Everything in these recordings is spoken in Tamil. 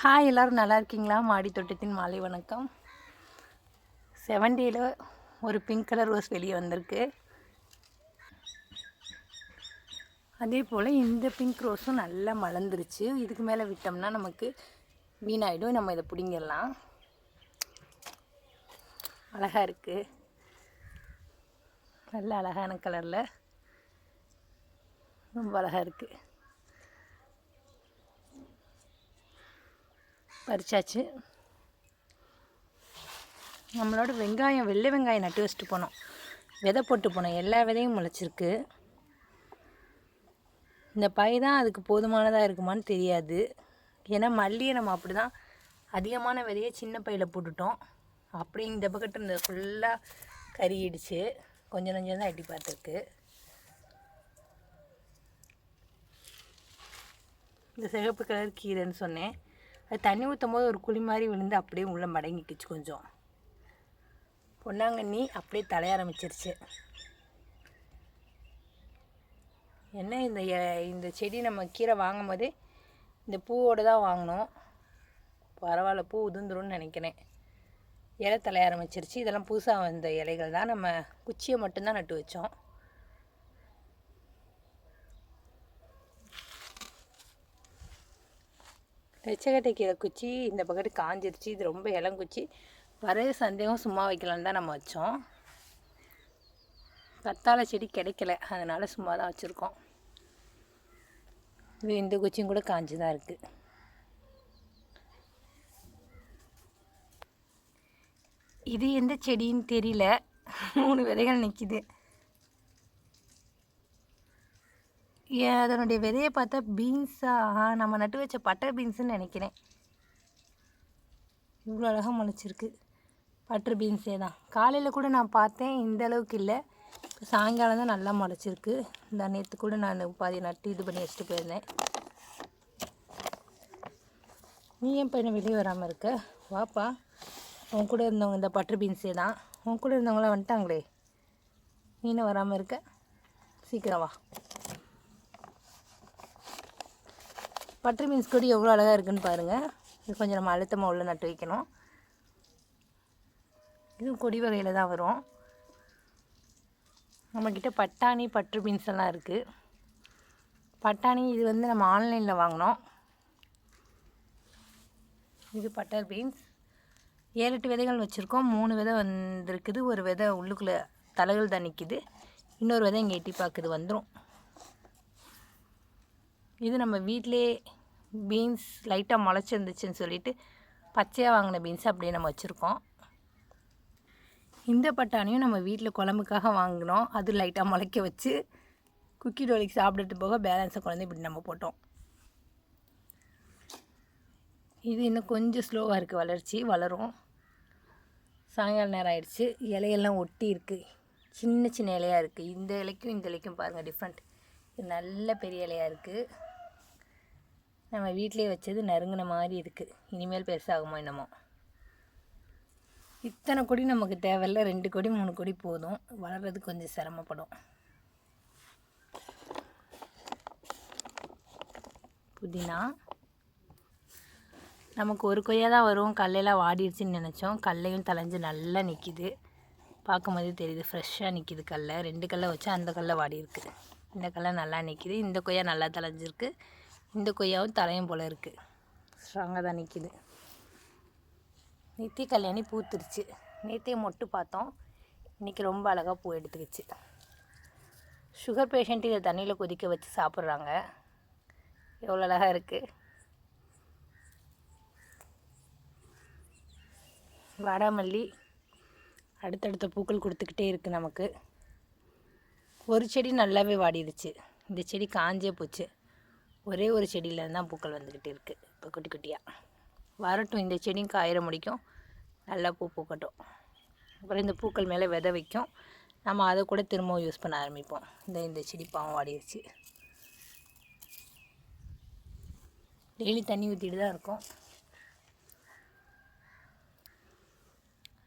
ஹாய் எல்லோரும் நல்லா இருக்கீங்களா? மாடி தோட்டத்தின் மாலை வணக்கம். செவன் டேயில் ஒரு பிங்க் கலர் ரோஸ் வெளியே வந்திருக்கு. அதே போல் இந்த பிங்க் ரோஸும் நல்லா மலர்ந்துருச்சு. இதுக்கு மேலே விட்டோம்னா நமக்கு வீணாயிடும். நம்ம இதை பிடிங்கிடலாம். அழகாக இருக்குது நல்ல அழகான கலரில் ரொம்ப அழகாக இருக்குது பறிச்சாச்சு. நம்மளோட வெங்காயம் வெள்ளை வெங்காயம் நட்டு வச்சுட்டு போனோம். விதை போட்டு போனோம். எல்லா விதையும் முளைச்சிருக்கு. இந்த பை தான் அதுக்கு போதுமானதாக இருக்குமான்னு தெரியாது. ஏன்னா மல்லியை நம்ம அப்படி தான் அதிகமான விதையை சின்ன பையில் போட்டுட்டோம். அப்படி இந்த பக்கத்து இந்த ஃபுல்லாக கறியிடுச்சு கொஞ்சம் கொஞ்சம் தான் எட்டி பார்த்துருக்கு. இந்த சிகப்பு கலர் கீரைன்னு சொன்னேன். அது தண்ணி ஊற்றும் போது ஒரு குழி மாதிரி விழுந்து அப்படியே உள்ளே மடங்கிக்கிச்சு கொஞ்சம். பொன்னாங்கண்ணி அப்படியே தலைய ஆரம்பிச்சிருச்சு. என்ன இந்த எ- இந்த செடி நம்ம கீரை வாங்கும் போதே இந்த பூவோடு தான் வாங்கினோம். பரவாயில்ல பூ உதிர்ந்துரும்னு நினைக்கிறேன். இலை தலைய ஆரம்பிச்சிருச்சு. இதெல்லாம் புதுசாக வந்த இலைகள் தான். நம்ம குச்சியை மட்டும்தான் நட்டு வச்சோம். எச்சக்கட்டை கீரை குச்சி இந்த பக்கத்து காஞ்சிருச்சு இது ரொம்ப இளங்குச்சி வர சந்தேகம் சும்மா வைக்கலான்னு தான் நம்ம வச்சோம். கத்தாழை செடி கிடைக்கல. அதனால் சும்மா தான் வச்சுருக்கோம். இது இந்த குச்சியும் கூட காஞ்சி தான் இருக்குது இது எந்த செடின்னு தெரியல. மூணு விதைகள் நிற்கிது ஏன் அதனுடைய விதையை பார்த்தா பீன்ஸா நம்ம நட்டு வச்ச பட்டர் பீன்ஸுன்னு நினைக்கிறேன். இவ்வளோ அழகாக முளைச்சிருக்கு. பட்டர் பீன்ஸே தான். காலையில் கூட நான் பார்த்தேன் இந்த அளவுக்கு இல்லை. சாயங்காலம் தான் நல்லா முளைச்சிருக்கு. இந்த நேற்று கூட நான் பாதி நட்டு இது பண்ணி வச்சுட்டு போயிருந்தேன். நீ ஏன் பையனை வெளியே வராமல் இருக்க? வாப்பா. உன் கூட இருந்தவங்க இந்த பட்டர் பீன்ஸே தான். உன் கூட இருந்தவங்களாம் வந்துட்டாங்களே. நீனும் வராமல் இருக்க? சீக்கிரம் வா. பட்டர் பீன்ஸ் கொடி எவ்வளோ அழகாக இருக்குதுன்னு பாருங்கள் இது கொஞ்சம் நம்ம அழுத்தமாக உள்ள நட்டு வைக்கணும். இதுவும் கொடி வகையில் தான் வரும். நம்மக்கிட்ட பட்டாணி பட்ரு பீன்ஸ் எல்லாம் இருக்குது பட்டாணி இது வந்து நம்ம ஆன்லைனில் வாங்கினோம். இது பட்டர் பீன்ஸ். ஏழு எட்டு விதைகள் வச்சுருக்கோம். மூணு விதை வந்திருக்குது. ஒரு விதை உள்ளுக்குள்ளே தலைகள் தான் நிற்கிது இன்னொரு விதை இங்கே எட்டி பார்க்குது. வந்துடும் இது நம்ம வீட்டிலே பீன்ஸ் லைட்டாக முளைச்சிருந்துச்சுன்னு சொல்லிட்டு பச்சையாக வாங்கின பீன்ஸ் அப்படியே நம்ம வச்சுருக்கோம். இந்த பட்டாணியும் நம்ம வீட்டில் குழம்புக்காக வாங்கினோம். அது லைட்டாக முளைக்க வச்சு குக்கி டோலிக்கு சாப்பிட்டுட்டு போக பேலன்ஸை குழந்தை இப்படி நம்ம போட்டோம். இது இன்னும் கொஞ்சம் ஸ்லோவாக இருக்குது வளர்ச்சி வளரும். சாயங்கால நேரம் ஆயிடுச்சு. இலையெல்லாம் ஒட்டி இருக்குது சின்ன சின்ன இலையாக இருக்குது இந்த இலைக்கும் இந்த இலைக்கும் பாருங்கள் டிஃப்ரெண்ட் இது நல்ல பெரிய இலையாக இருக்குது நம்ம வீட்டிலே வச்சது நறுங்கின மாதிரி இருக்குது இனிமேல் பெருசாகுமோ என்னமோ. இத்தனை கொடி நமக்கு தேவையில்ல. ரெண்டு கொடி மூணு கொடி போதும். வளர்றது கொஞ்சம் சிரமப்படும். புதினா. நமக்கு ஒரு கொய்யா தான் வரும். கல்லையெல்லாம் வாடிடுச்சுன்னு நினச்சோம். கல்லையும் தலைஞ்சு நல்லா நிற்கிது பார்க்கும்போதே தெரியுது ஃப்ரெஷ்ஷாக நிற்கிது கல்லை. ரெண்டு கல்லை வச்சா அந்த கல்லை வாடி இருக்குது இந்த கல்லை நல்லா நிற்கிது இந்த கொய்யா நல்லா தலைஞ்சிருக்கு இந்த கொய்யாவும் தலையும் போல் இருக்குது ஸ்ட்ராங்காக தான் நிற்கிது நித்தி கல்யாணி பூத்துருச்சு. நேற்றே மொட்டு பார்த்தோம். இன்றைக்கி ரொம்ப அழகாக பூ எடுத்துக்கிச்சு. சுகர் பேஷண்ட் இதை தண்ணியில் கொதிக்க வச்சு சாப்பிட்றாங்க. எவ்வளோ அழகாக இருக்குது வாடாமல்லி அடுத்தடுத்த பூக்கள் கொடுத்துக்கிட்டே இருக்குது நமக்கு. ஒரு செடி நல்லாவே வாடிடுச்சு இந்த செடி காஞ்சே போச்சு. ஒரே ஒரு செடியில் தான் பூக்கள் வந்துக்கிட்டு இருக்குது இப்போ குட்டி குட்டியாக வரட்டும் இந்த செடியும் காயிற முடிக்கும். நல்லா பூ பூக்கட்டும். அப்புறம் இந்த பூக்கள் மேலே விதை வைக்கும். நம்ம அதை கூட திரும்பவும் யூஸ் பண்ண ஆரம்பிப்போம். இந்த இந்த செடி பாவம் வாடிடுச்சு டெய்லி தண்ணி ஊற்றிட்டு தான் இருக்கும்.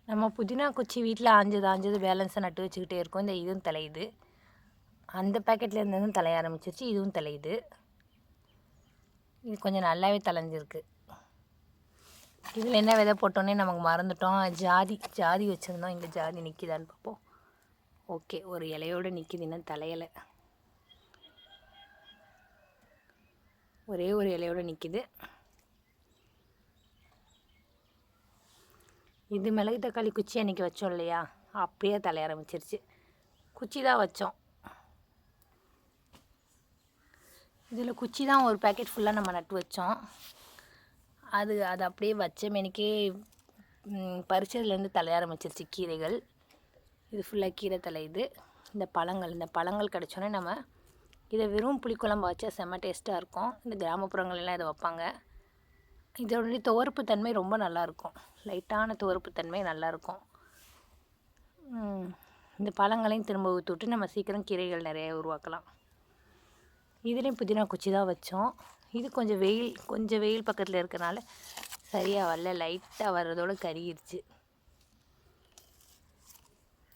நம்ம புதினா குச்சி வீட்டில் ஆஞ்சது ஆஞ்சது பேலன்ஸாக நட்டு வச்சுக்கிட்டே இருக்கோம். இந்த இதுவும் தலையுது. அந்த பேக்கெட்டில் இருந்ததும் தலைய ஆரம்பிச்சிருச்சு. இதுவும் தலையுது. இது கொஞ்சம் நல்லாவே தலைஞ்சிருக்கு இதில் என்ன விதை போட்டோன்னே நமக்கு மறந்துட்டோம். ஜாதி ஜாதி வச்சுருந்தோம். இங்கே ஜாதி நிற்கிதான்னு பார்ப்போம் ஓகே ஒரு இலையோடு நிற்கிது இன்னும் தலையலை. ஒரே ஒரு இலையோடு நிற்கிது இது மிளகு தக்காளி குச்சி அன்றைக்கி வச்சோம் இல்லையா? அப்படியே தலைய ஆரம்பிச்சிருச்சு. குச்சி தான் வச்சோம். இதில் குச்சி தான் ஒரு பேக்கெட் ஃபுல்லாக நம்ம நட்டு வச்சோம். அது அது அப்படியே வச்ச மேனிக்கே பறிச்சதுலேருந்து தலைய ஆரம்பிச்சிருச்சு கீரைகள். இது ஃபுல்லாக கீரை தலை இது. இந்த பழங்கள் இந்த பழங்கள் கிடச்சோன்னே நம்ம இதை வெறும் புளிக்குழம்பு வச்சா செம்ம டேஸ்ட்டாக இருக்கும். இந்த கிராமப்புறங்கள்லாம் இதை வைப்பாங்க. இதோடைய துவர்ப்பு தன்மை ரொம்ப நல்லாயிருக்கும் லைட்டான துவர்ப்பு தன்மை நல்லாயிருக்கும் இந்த பழங்களையும் திரும்ப ஊற்றி விட்டு நம்ம சீக்கிரம் கீரைகள் நிறைய உருவாக்கலாம். இதுலேயும் புதினா குச்சி தான் வச்சோம். இது கொஞ்சம் வெயில் கொஞ்சம் வெயில் பக்கத்தில் இருக்கனால சரியாக வரல. லைட்டாக வர்றதோட கருகிருச்சு.